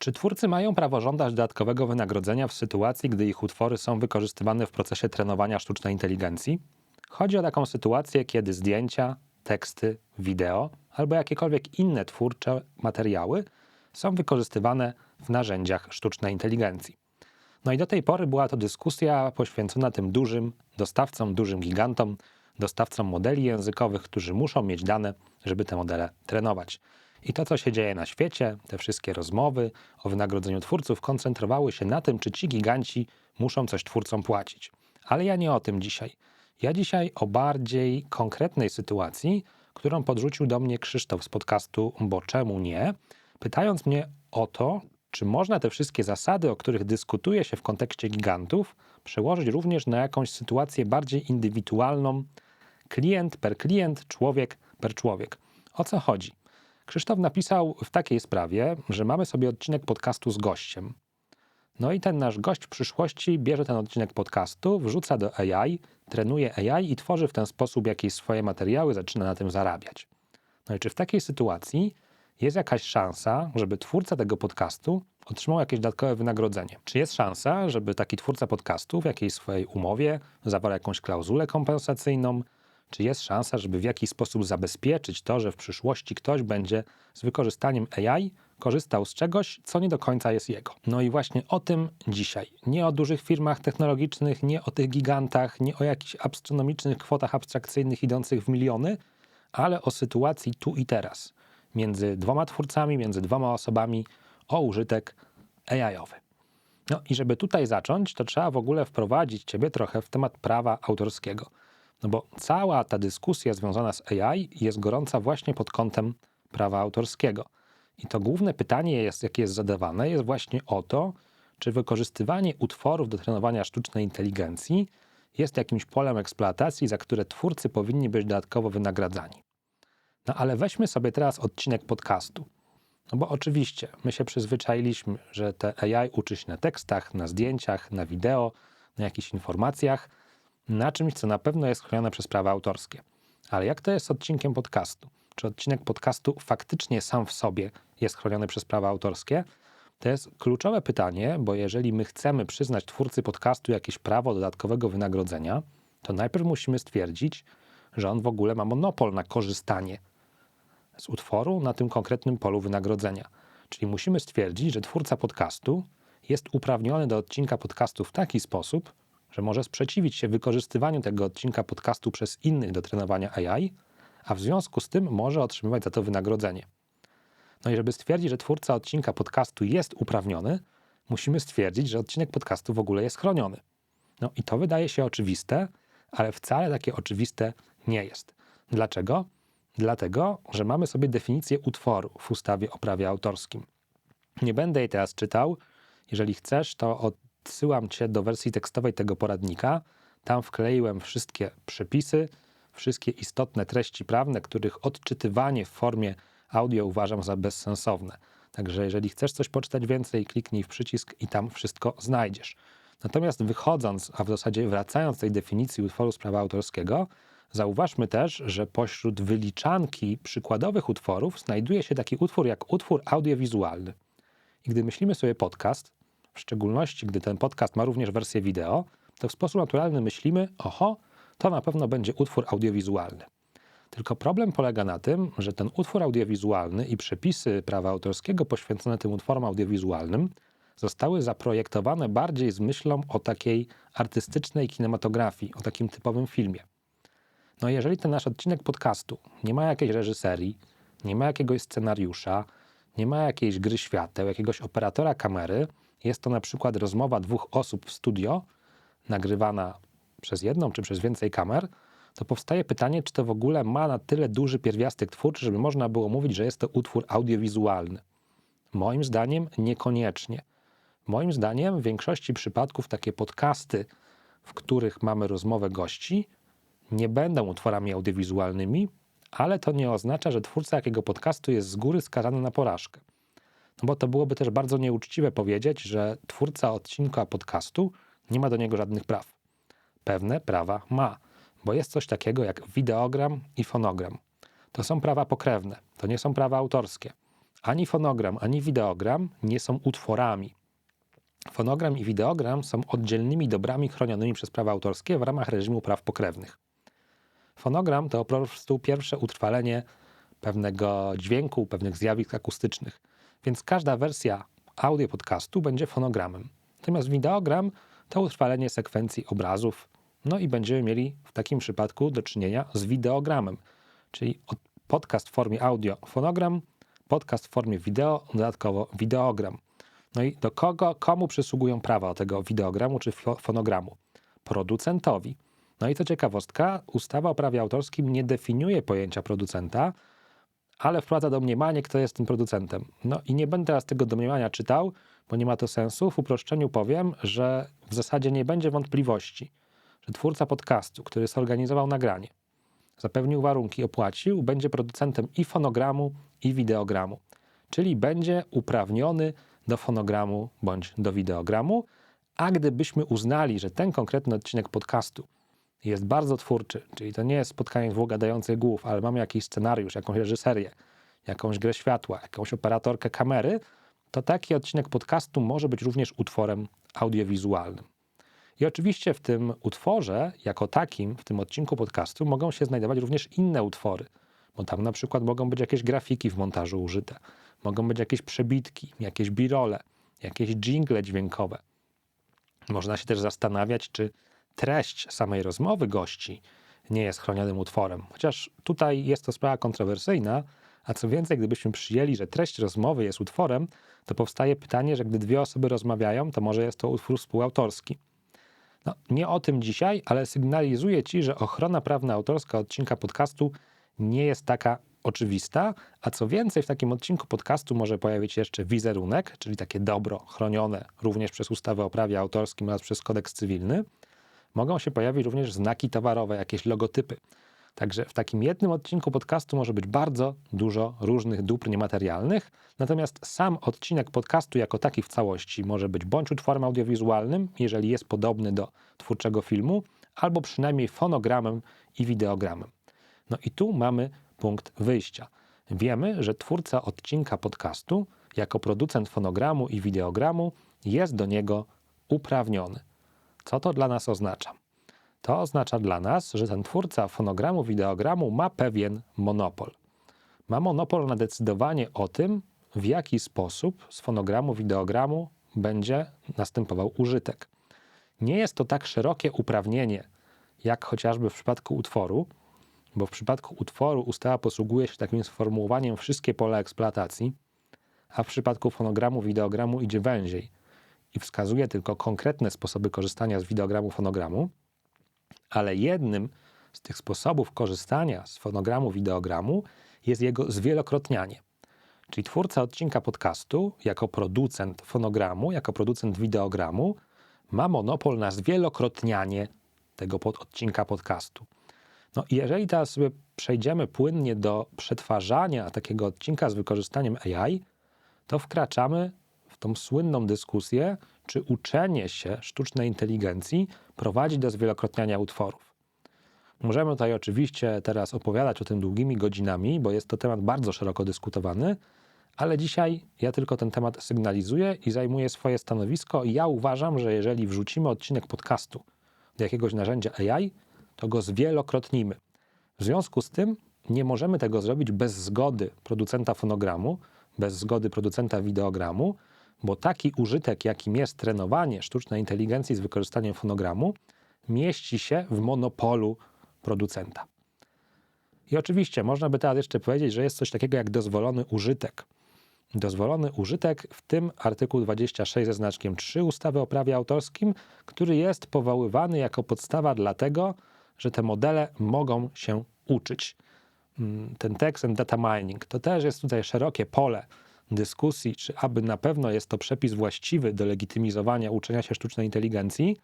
Czy twórcy mają prawo żądać dodatkowego wynagrodzenia w sytuacji, gdy ich utwory są wykorzystywane w procesie trenowania sztucznej inteligencji? Chodzi o taką sytuację, kiedy zdjęcia, teksty, wideo albo jakiekolwiek inne twórcze materiały są wykorzystywane w narzędziach sztucznej inteligencji. No i do tej pory była to dyskusja poświęcona tym dużym dostawcom, dużym gigantom, dostawcom modeli językowych, którzy muszą mieć dane, żeby te modele trenować. I to, co się dzieje na świecie, te wszystkie rozmowy o wynagrodzeniu twórców koncentrowały się na tym, czy ci giganci muszą coś twórcom płacić. Ale ja nie o tym dzisiaj. Ja dzisiaj o bardziej konkretnej sytuacji, którą podrzucił do mnie Krzysztof z podcastu Bo czemu nie? Pytając mnie o to, czy można te wszystkie zasady, o których dyskutuje się w kontekście gigantów, przełożyć również na jakąś sytuację bardziej indywidualną, klient per klient, człowiek per człowiek. O co chodzi? Krzysztof napisał w takiej sprawie, że mamy sobie odcinek podcastu z gościem. No i ten nasz gość w przyszłości bierze ten odcinek podcastu, wrzuca do AI, trenuje AI i tworzy w ten sposób jakieś swoje materiały, zaczyna na tym zarabiać. No i czy w takiej sytuacji jest jakaś szansa, żeby twórca tego podcastu otrzymał jakieś dodatkowe wynagrodzenie? Czy jest szansa, żeby taki twórca podcastu w jakiejś swojej umowie zawarł jakąś klauzulę kompensacyjną? Czy jest szansa, żeby w jakiś sposób zabezpieczyć to, że w przyszłości ktoś będzie z wykorzystaniem AI korzystał z czegoś, co nie do końca jest jego? No i właśnie o tym dzisiaj. Nie o dużych firmach technologicznych, nie o tych gigantach, nie o jakichś astronomicznych kwotach abstrakcyjnych idących w miliony, ale o sytuacji tu i teraz między dwoma twórcami, między dwoma osobami o użytek AI-owy. No i żeby tutaj zacząć, to trzeba w ogóle wprowadzić Ciebie trochę w temat prawa autorskiego. No bo cała ta dyskusja związana z AI jest gorąca właśnie pod kątem prawa autorskiego. I to główne pytanie, jest, jakie jest zadawane, jest właśnie o to, czy wykorzystywanie utworów do trenowania sztucznej inteligencji jest jakimś polem eksploatacji, za które twórcy powinni być dodatkowo wynagradzani. No ale weźmy sobie teraz odcinek podcastu. No bo oczywiście my się przyzwyczailiśmy, że te AI uczy się na tekstach, na zdjęciach, na wideo, na jakichś informacjach, na czymś, co na pewno jest chronione przez prawa autorskie. Ale jak to jest z odcinkiem podcastu? Czy odcinek podcastu faktycznie sam w sobie jest chroniony przez prawa autorskie? To jest kluczowe pytanie, bo jeżeli my chcemy przyznać twórcy podcastu jakieś prawo dodatkowego wynagrodzenia, to najpierw musimy stwierdzić, że on w ogóle ma monopol na korzystanie z utworu na tym konkretnym polu wynagrodzenia. Czyli musimy stwierdzić, że twórca podcastu jest uprawniony do odcinka podcastu w taki sposób, że może sprzeciwić się wykorzystywaniu tego odcinka podcastu przez innych do trenowania AI, a w związku z tym może otrzymywać za to wynagrodzenie. No i żeby stwierdzić, że twórca odcinka podcastu jest uprawniony, musimy stwierdzić, że odcinek podcastu w ogóle jest chroniony. No i to wydaje się oczywiste, ale wcale takie oczywiste nie jest. Dlaczego? Dlatego, że mamy sobie definicję utworu w ustawie o prawie autorskim. Nie będę jej teraz czytał. Jeżeli chcesz, to odsyłam cię do wersji tekstowej tego poradnika. Tam wkleiłem wszystkie przepisy, wszystkie istotne treści prawne, których odczytywanie w formie audio uważam za bezsensowne. Także jeżeli chcesz coś poczytać więcej, kliknij w przycisk i tam wszystko znajdziesz. Natomiast wychodząc, a w zasadzie wracając do tej definicji utworu z prawa autorskiego, Zauważmy też, że pośród wyliczanki przykładowych utworów znajduje się taki utwór jak utwór audiowizualny. I gdy myślimy sobie podcast, w szczególności gdy ten podcast ma również wersję wideo, to w sposób naturalny myślimy, oho, to na pewno będzie utwór audiowizualny. Tylko problem polega na tym, że ten utwór audiowizualny i przepisy prawa autorskiego poświęcone tym utworom audiowizualnym zostały zaprojektowane bardziej z myślą o takiej artystycznej kinematografii, o takim typowym filmie. No jeżeli ten nasz odcinek podcastu nie ma jakiejś reżyserii, nie ma jakiegoś scenariusza, nie ma jakiejś gry świateł, jakiegoś operatora kamery, jest to na przykład rozmowa dwóch osób w studio, nagrywana przez jedną czy przez więcej kamer, to powstaje pytanie, czy to w ogóle ma na tyle duży pierwiastek twórczy, żeby można było mówić, że jest to utwór audiowizualny. Moim zdaniem niekoniecznie. Moim zdaniem w większości przypadków takie podcasty, w których mamy rozmowę gości, nie będą utworami audiowizualnymi, ale to nie oznacza, że twórca jakiego podcastu jest z góry skazany na porażkę. No bo to byłoby też bardzo nieuczciwe powiedzieć, że twórca odcinka podcastu nie ma do niego żadnych praw. Pewne prawa ma, bo jest coś takiego jak wideogram i fonogram. To są prawa pokrewne, to nie są prawa autorskie. ani fonogram, ani wideogram nie są utworami. Fonogram i wideogram są oddzielnymi dobrami chronionymi przez prawa autorskie w ramach reżimu praw pokrewnych. Fonogram to po prostu pierwsze utrwalenie pewnego dźwięku, pewnych zjawisk akustycznych, więc każda wersja audio podcastu będzie fonogramem. Natomiast wideogram to utrwalenie sekwencji obrazów, no i będziemy mieli w takim przypadku do czynienia z wideogramem, czyli podcast w formie audio fonogram, podcast w formie wideo, dodatkowo wideogram. No i do kogo, komu przysługują prawa tego wideogramu czy fonogramu? Producentowi. No i co ciekawostka, ustawa o prawie autorskim nie definiuje pojęcia producenta, ale wprowadza domniemanie, kto jest tym producentem. No i nie będę teraz tego domniemania czytał, bo nie ma to sensu. W uproszczeniu powiem, że w zasadzie nie będzie wątpliwości, że twórca podcastu, który zorganizował nagranie, zapewnił warunki, opłacił, będzie producentem i fonogramu, i wideogramu. Czyli będzie uprawniony do fonogramu bądź do wideogramu, a gdybyśmy uznali, że ten konkretny odcinek podcastu jest bardzo twórczy, czyli to nie jest spotkanie dwóch gadających głów, ale mamy jakiś scenariusz, jakąś reżyserię, jakąś grę światła, jakąś operatorkę kamery, to taki odcinek podcastu może być również utworem audiowizualnym. I oczywiście w tym utworze, jako takim, w tym odcinku podcastu, mogą się znajdować również inne utwory, bo tam na przykład mogą być jakieś grafiki w montażu użyte, mogą być jakieś przebitki, jakieś birole, jakieś jingle dźwiękowe. Można się też zastanawiać, czy treść samej rozmowy gości nie jest chronionym utworem. Chociaż tutaj jest to sprawa kontrowersyjna, a co więcej, gdybyśmy przyjęli, że treść rozmowy jest utworem, to powstaje pytanie, że gdy dwie osoby rozmawiają, to może jest to utwór współautorski. No, nie o tym dzisiaj, ale sygnalizuję Ci, że ochrona prawna autorska odcinka podcastu nie jest taka oczywista, a co więcej, w takim odcinku podcastu może pojawić się jeszcze wizerunek, czyli takie dobro chronione również przez ustawę o prawie autorskim oraz przez kodeks cywilny. Mogą się pojawić również znaki towarowe, jakieś logotypy. Także w takim jednym odcinku podcastu może być bardzo dużo różnych dóbr niematerialnych, natomiast sam odcinek podcastu jako taki w całości może być bądź utworem audiowizualnym, jeżeli jest podobny do twórczego filmu, albo przynajmniej fonogramem i wideogramem. No i tu mamy punkt wyjścia. Wiemy, że twórca odcinka podcastu, jako producent fonogramu i wideogramu, jest do niego uprawniony. Co to dla nas oznacza? To oznacza dla nas, że ten twórca fonogramu, wideogramu ma pewien monopol. Ma monopol na decydowanie o tym, w jaki sposób z fonogramu, wideogramu będzie następował użytek. Nie jest to tak szerokie uprawnienie, jak chociażby w przypadku utworu, bo w przypadku utworu ustawa posługuje się takim sformułowaniem wszystkie pola eksploatacji, a w przypadku fonogramu, wideogramu idzie węziej i wskazuje tylko konkretne sposoby korzystania z wideogramu, fonogramu, ale jednym z tych sposobów korzystania z fonogramu, wideogramu jest jego zwielokrotnianie. Czyli twórca odcinka podcastu, jako producent fonogramu, jako producent wideogramu, ma monopol na zwielokrotnianie tego pod odcinka podcastu. No jeżeli teraz sobie przejdziemy płynnie do przetwarzania takiego odcinka z wykorzystaniem AI, to wkraczamy tą słynną dyskusję, czy uczenie się sztucznej inteligencji prowadzi do zwielokrotniania utworów. Możemy tutaj oczywiście teraz opowiadać o tym długimi godzinami, bo jest to temat bardzo szeroko dyskutowany, ale dzisiaj ja tylko ten temat sygnalizuję i zajmuję swoje stanowisko. Ja uważam, że jeżeli wrzucimy odcinek podcastu do jakiegoś narzędzia AI, to go zwielokrotnimy. W związku z tym nie możemy tego zrobić bez zgody producenta fonogramu, bez zgody producenta wideogramu, bo taki użytek, jakim jest trenowanie sztucznej inteligencji z wykorzystaniem fonogramu, mieści się w monopolu producenta. I oczywiście można by teraz jeszcze powiedzieć, że jest coś takiego jak dozwolony użytek. Dozwolony użytek, w tym artykuł 26 ze znaczkiem 3 ustawy o prawie autorskim, który jest powoływany jako podstawa dlatego, że te modele mogą się uczyć. Mm, ten tekst and data mining to też jest tutaj szerokie pole dyskusji, czy aby na pewno jest to przepis właściwy do legitymizowania uczenia się sztucznej inteligencji,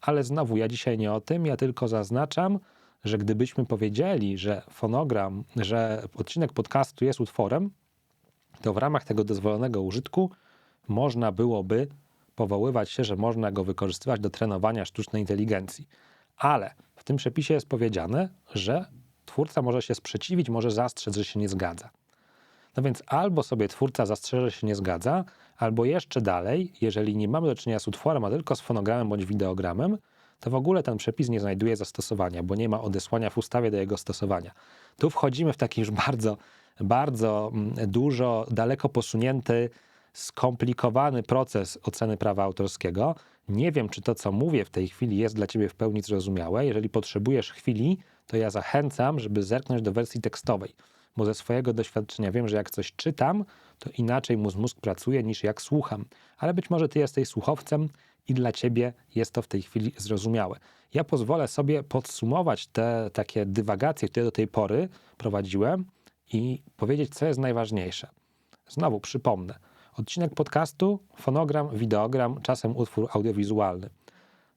ale znowu ja dzisiaj nie o tym, ja tylko zaznaczam, że gdybyśmy powiedzieli, że fonogram, że odcinek podcastu jest utworem, to w ramach tego dozwolonego użytku można byłoby powoływać się, że można go wykorzystywać do trenowania sztucznej inteligencji. Ale w tym przepisie jest powiedziane, że twórca może się sprzeciwić, może zastrzec, że się nie zgadza. No więc albo sobie twórca zastrzeże, że się nie zgadza, albo jeszcze dalej, jeżeli nie mamy do czynienia z utworem, a tylko z fonogramem bądź wideogramem, to w ogóle ten przepis nie znajduje zastosowania, bo nie ma odesłania w ustawie do jego stosowania. Tu wchodzimy w taki już bardzo, bardzo mm, dużo, daleko posunięty, skomplikowany proces oceny prawa autorskiego. Nie wiem, czy to, co mówię w tej chwili, jest dla Ciebie w pełni zrozumiałe. Jeżeli potrzebujesz chwili, to ja zachęcam, żeby zerknąć do wersji tekstowej, bo ze swojego doświadczenia wiem, że jak coś czytam, to inaczej mózg, mózg pracuje niż jak słucham. Ale być może Ty jesteś słuchowcem i dla Ciebie jest to w tej chwili zrozumiałe. Ja pozwolę sobie podsumować te takie dywagacje, które do tej pory prowadziłem i powiedzieć, co jest najważniejsze. Znowu przypomnę. Odcinek podcastu, fonogram, wideogram, czasem utwór audiowizualny.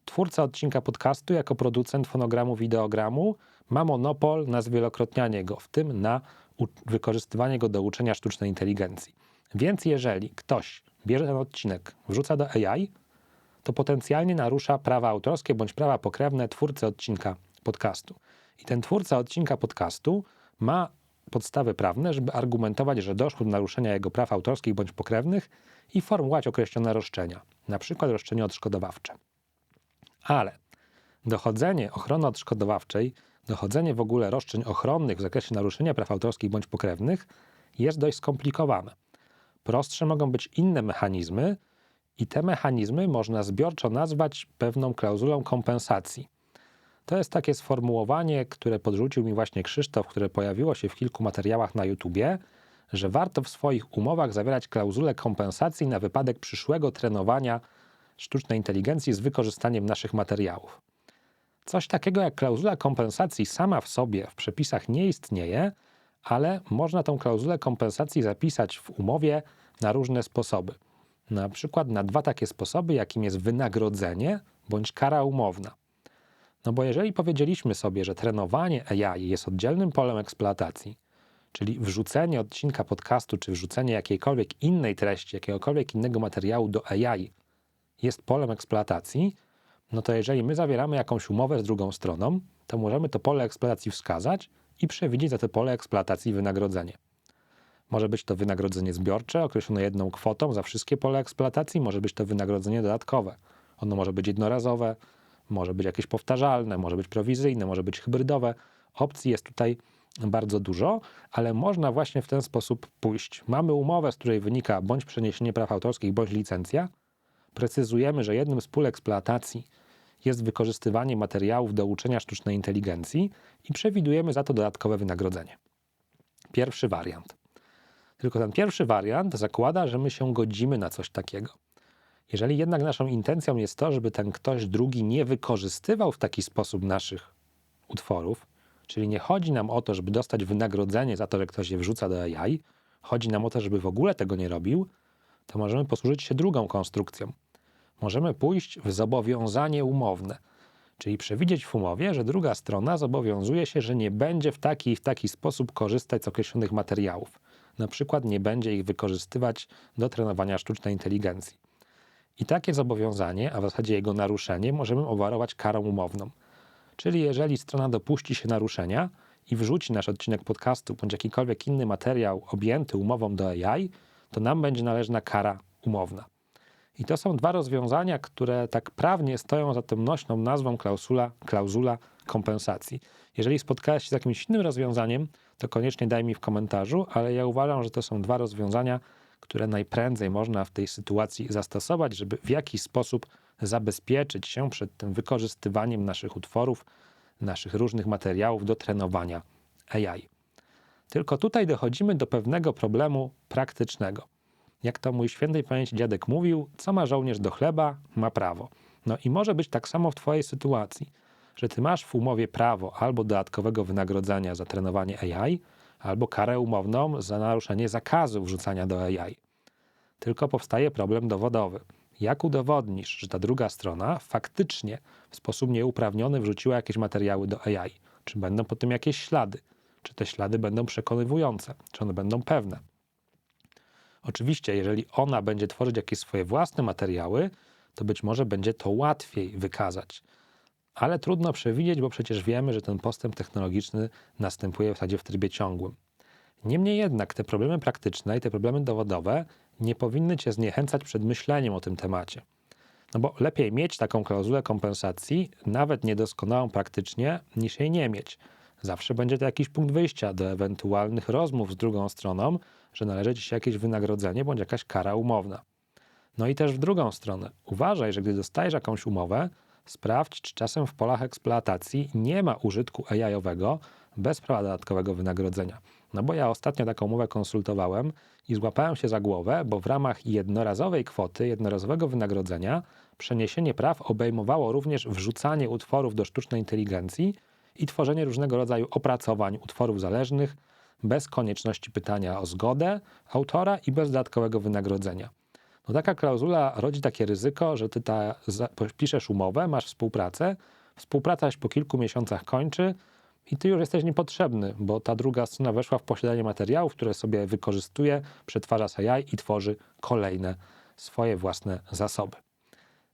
Twórca odcinka podcastu jako producent fonogramu, wideogramu ma monopol na zwielokrotnianie go, w tym na wykorzystywanie go do uczenia sztucznej inteligencji. Więc jeżeli ktoś bierze ten odcinek, wrzuca do AI, to potencjalnie narusza prawa autorskie bądź prawa pokrewne twórcy odcinka podcastu. I ten twórca odcinka podcastu ma podstawy prawne, żeby argumentować, że doszło do naruszenia jego praw autorskich bądź pokrewnych i formułować określone roszczenia, przykład roszczenie odszkodowawcze. Ale dochodzenie ochrony odszkodowawczej, dochodzenie w ogóle roszczeń ochronnych w zakresie naruszenia praw autorskich bądź pokrewnych jest dość skomplikowane. Prostsze mogą być inne mechanizmy, i te mechanizmy można zbiorczo nazwać pewną klauzulą kompensacji. To jest takie sformułowanie, które podrzucił mi właśnie Krzysztof, które pojawiło się w kilku materiałach na YouTubie, że warto w swoich umowach zawierać klauzulę kompensacji na wypadek przyszłego trenowania sztucznej inteligencji z wykorzystaniem naszych materiałów. Coś takiego jak klauzula kompensacji sama w sobie w przepisach nie istnieje, ale można tą klauzulę kompensacji zapisać w umowie na różne sposoby. Na przykład na dwa takie sposoby, jakim jest wynagrodzenie bądź kara umowna. No bo jeżeli powiedzieliśmy sobie, że trenowanie AI jest oddzielnym polem eksploatacji, czyli wrzucenie odcinka podcastu czy wrzucenie jakiejkolwiek innej treści, jakiegokolwiek innego materiału do AI jest polem eksploatacji, no to jeżeli my zawieramy jakąś umowę z drugą stroną, to możemy to pole eksploatacji wskazać i przewidzieć za to pole eksploatacji wynagrodzenie. Może być to wynagrodzenie zbiorcze, określone jedną kwotą za wszystkie pole eksploatacji, może być to wynagrodzenie dodatkowe. Ono może być jednorazowe, może być jakieś powtarzalne, może być prowizyjne, może być hybrydowe. Opcji jest tutaj bardzo dużo, ale można właśnie w ten sposób pójść. Mamy umowę, z której wynika bądź przeniesienie praw autorskich, bądź licencja. Precyzujemy, że jednym z pól eksploatacji jest wykorzystywanie materiałów do uczenia sztucznej inteligencji i przewidujemy za to dodatkowe wynagrodzenie. Pierwszy wariant. Tylko ten pierwszy wariant zakłada, że my się godzimy na coś takiego. Jeżeli jednak naszą intencją jest to, żeby ten ktoś drugi nie wykorzystywał w taki sposób naszych utworów, czyli nie chodzi nam o to, żeby dostać wynagrodzenie za to, że ktoś je wrzuca do AI, chodzi nam o to, żeby w ogóle tego nie robił, to możemy posłużyć się drugą konstrukcją. Możemy pójść w zobowiązanie umowne, czyli przewidzieć w umowie, że druga strona zobowiązuje się, że nie będzie w taki i w taki sposób korzystać z określonych materiałów na przykład nie będzie ich wykorzystywać do trenowania sztucznej inteligencji. I takie zobowiązanie, a w zasadzie jego naruszenie, możemy obwarować karą umowną. Czyli jeżeli strona dopuści się naruszenia i wrzuci nasz odcinek podcastu bądź jakikolwiek inny materiał objęty umową do AI, to nam będzie należna kara umowna. I to są dwa rozwiązania, które tak prawnie stoją za tą nośną nazwą klauzula, klauzula kompensacji. Jeżeli spotkałeś się z jakimś innym rozwiązaniem, to koniecznie daj mi w komentarzu, ale ja uważam, że to są dwa rozwiązania, które najprędzej można w tej sytuacji zastosować, żeby w jakiś sposób zabezpieczyć się przed tym wykorzystywaniem naszych utworów, naszych różnych materiałów do trenowania AI. Tylko tutaj dochodzimy do pewnego problemu praktycznego. Jak to mój świętej pamięci dziadek mówił, co ma żołnierz do chleba, ma prawo. No i może być tak samo w Twojej sytuacji że ty masz w umowie prawo albo dodatkowego wynagrodzenia za trenowanie AI, albo karę umowną za naruszenie zakazu wrzucania do AI. Tylko powstaje problem dowodowy. Jak udowodnisz, że ta druga strona faktycznie w sposób nieuprawniony wrzuciła jakieś materiały do AI? Czy będą po tym jakieś ślady? Czy te ślady będą przekonywujące? Czy one będą pewne? Oczywiście, jeżeli ona będzie tworzyć jakieś swoje własne materiały, to być może będzie to łatwiej wykazać ale trudno przewidzieć, bo przecież wiemy, że ten postęp technologiczny następuje w zasadzie w trybie ciągłym. Niemniej jednak te problemy praktyczne i te problemy dowodowe nie powinny cię zniechęcać przed myśleniem o tym temacie. No bo lepiej mieć taką klauzulę kompensacji, nawet niedoskonałą praktycznie, niż jej nie mieć. Zawsze będzie to jakiś punkt wyjścia do ewentualnych rozmów z drugą stroną, że należy ci się jakieś wynagrodzenie bądź jakaś kara umowna. No i też w drugą stronę. Uważaj, że gdy dostajesz jakąś umowę, sprawdź, czy czasem w polach eksploatacji nie ma użytku AI-owego bez prawa dodatkowego wynagrodzenia. No bo ja ostatnio taką umowę konsultowałem i złapałem się za głowę, bo w ramach jednorazowej kwoty, jednorazowego wynagrodzenia, przeniesienie praw obejmowało również wrzucanie utworów do sztucznej inteligencji i tworzenie różnego rodzaju opracowań utworów zależnych bez konieczności pytania o zgodę autora i bez dodatkowego wynagrodzenia. No taka klauzula rodzi takie ryzyko, że ty ta, piszesz umowę, masz współpracę, współpraca się po kilku miesiącach kończy i ty już jesteś niepotrzebny, bo ta druga strona weszła w posiadanie materiałów, które sobie wykorzystuje, przetwarza z AI i tworzy kolejne swoje własne zasoby.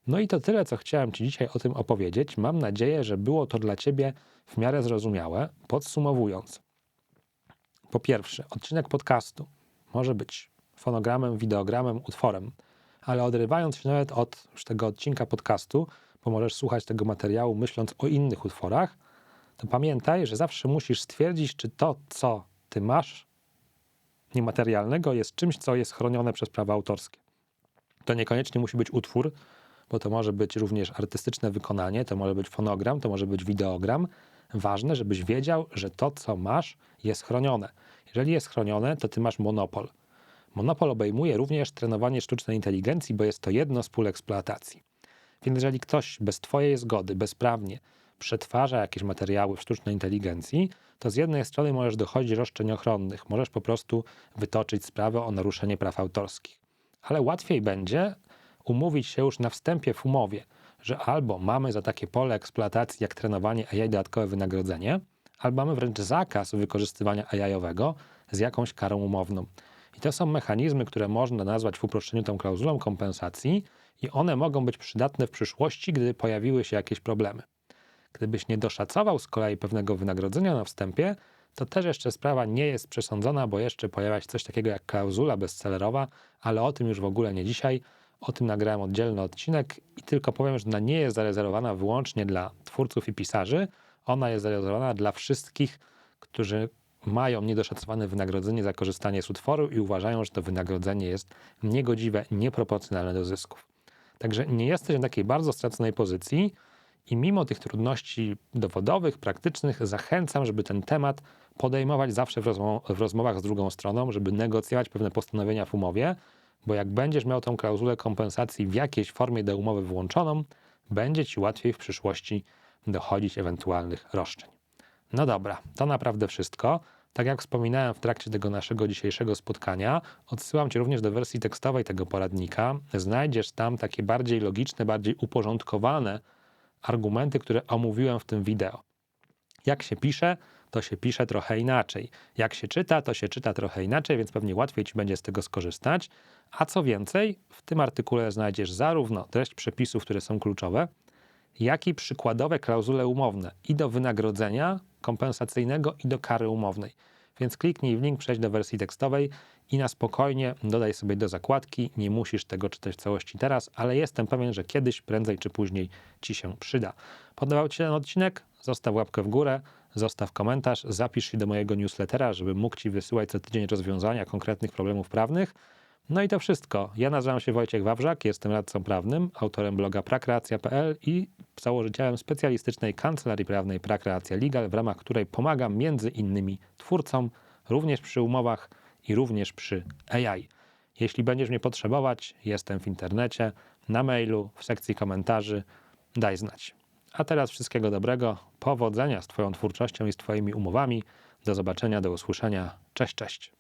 No i to tyle, co chciałem Ci dzisiaj o tym opowiedzieć. Mam nadzieję, że było to dla Ciebie w miarę zrozumiałe. Podsumowując, po pierwsze, odcinek podcastu może być fonogramem, wideogramem, utworem, ale odrywając się nawet od już tego odcinka podcastu, bo możesz słuchać tego materiału myśląc o innych utworach, to pamiętaj, że zawsze musisz stwierdzić, czy to, co ty masz niematerialnego, jest czymś, co jest chronione przez prawa autorskie. To niekoniecznie musi być utwór, bo to może być również artystyczne wykonanie, to może być fonogram, to może być wideogram. Ważne, żebyś wiedział, że to, co masz, jest chronione. Jeżeli jest chronione, to ty masz monopol. Monopol obejmuje również trenowanie sztucznej inteligencji, bo jest to jedno z pól eksploatacji. Więc jeżeli ktoś bez Twojej zgody, bezprawnie przetwarza jakieś materiały w sztucznej inteligencji, to z jednej strony możesz dochodzić roszczeń ochronnych, możesz po prostu wytoczyć sprawę o naruszenie praw autorskich. Ale łatwiej będzie umówić się już na wstępie w umowie, że albo mamy za takie pole eksploatacji jak trenowanie AI dodatkowe wynagrodzenie, albo mamy wręcz zakaz wykorzystywania AI-owego z jakąś karą umowną. I to są mechanizmy, które można nazwać w uproszczeniu tą klauzulą kompensacji, i one mogą być przydatne w przyszłości, gdy pojawiły się jakieś problemy. Gdybyś nie doszacował z kolei pewnego wynagrodzenia na wstępie, to też jeszcze sprawa nie jest przesądzona, bo jeszcze pojawia się coś takiego jak klauzula bestsellerowa, ale o tym już w ogóle nie dzisiaj. O tym nagrałem oddzielny odcinek i tylko powiem, że ona nie jest zarezerwowana wyłącznie dla twórców i pisarzy. Ona jest zarezerwowana dla wszystkich, którzy mają niedoszacowane wynagrodzenie za korzystanie z utworu i uważają, że to wynagrodzenie jest niegodziwe, nieproporcjonalne do zysków. Także nie jesteś w takiej bardzo straconej pozycji i mimo tych trudności dowodowych, praktycznych, zachęcam, żeby ten temat podejmować zawsze w, rozmow w rozmowach z drugą stroną, żeby negocjować pewne postanowienia w umowie, bo jak będziesz miał tą klauzulę kompensacji w jakiejś formie do umowy włączoną, będzie ci łatwiej w przyszłości dochodzić ewentualnych roszczeń. No dobra, to naprawdę wszystko. Tak jak wspominałem w trakcie tego naszego dzisiejszego spotkania, odsyłam Cię również do wersji tekstowej tego poradnika. Znajdziesz tam takie bardziej logiczne, bardziej uporządkowane argumenty, które omówiłem w tym wideo. Jak się pisze, to się pisze trochę inaczej. Jak się czyta, to się czyta trochę inaczej, więc pewnie łatwiej Ci będzie z tego skorzystać. A co więcej, w tym artykule znajdziesz zarówno treść przepisów, które są kluczowe, jak i przykładowe klauzule umowne i do wynagrodzenia kompensacyjnego, i do kary umownej. Więc kliknij w link, przejdź do wersji tekstowej i na spokojnie dodaj sobie do zakładki. Nie musisz tego czytać w całości teraz, ale jestem pewien, że kiedyś, prędzej czy później Ci się przyda. Podobał Ci się ten odcinek? Zostaw łapkę w górę, zostaw komentarz, zapisz się do mojego newslettera, żeby mógł Ci wysyłać co tydzień rozwiązania konkretnych problemów prawnych. No i to wszystko. Ja nazywam się Wojciech Wawrzak, jestem radcą prawnym, autorem bloga prakreacja.pl i założycielem specjalistycznej kancelarii prawnej Prakreacja Legal, w ramach której pomagam między innymi twórcom, również przy umowach i również przy AI. Jeśli będziesz mnie potrzebować, jestem w internecie, na mailu, w sekcji komentarzy, daj znać. A teraz wszystkiego dobrego, powodzenia z Twoją twórczością i z Twoimi umowami. Do zobaczenia, do usłyszenia. Cześć, cześć.